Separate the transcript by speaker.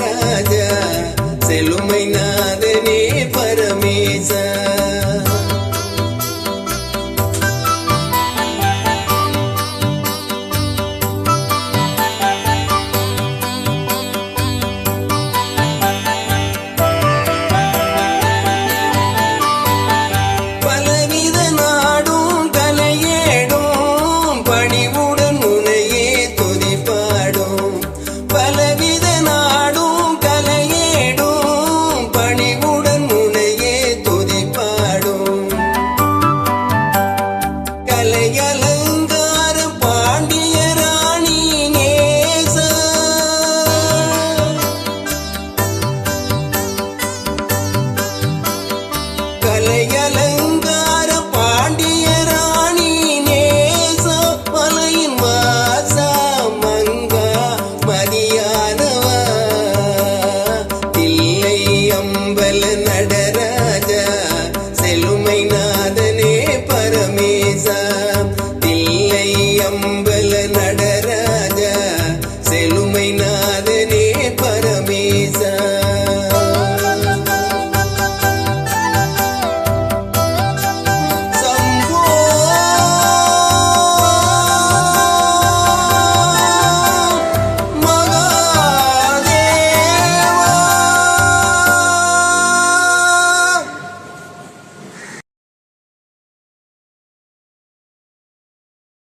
Speaker 1: Rangaraja సెలు